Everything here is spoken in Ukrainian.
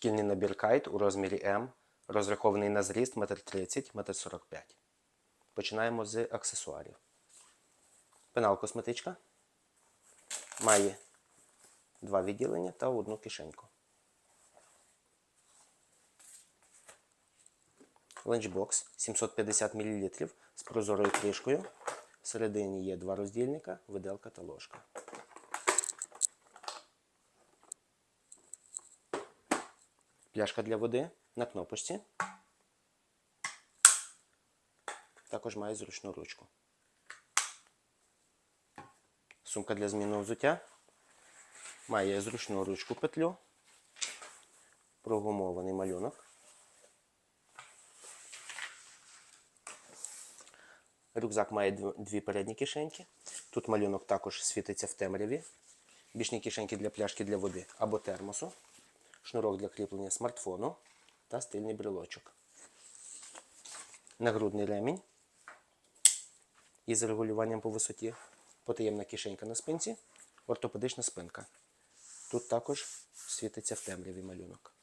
Шкільний набір кайт у розмірі М, розрахований на зріст 1,30 м, 1,45 м. Починаємо з аксесуарів. Пенал косметичка має два відділення та одну кишеньку. Ланчбокс 750 мл з прозорою кришкою. Всередині є два роздільника, виделка та ложка. Пляшка для води на кнопочці. Також має зручну ручку. Сумка для змінного взуття. Має зручну ручку петлю, прогумований малюнок. Рюкзак має дві передні кишеньки. Тут малюнок також світиться в темряві. Бічні кишеньки для пляшки для води або термосу. Шнурок для кріплення смартфону та стильний брелочок. Нагрудний ремінь із регулюванням по висоті. Потаємна кишенька на спинці, ортопедична спинка. Тут також світиться в темряві малюнок.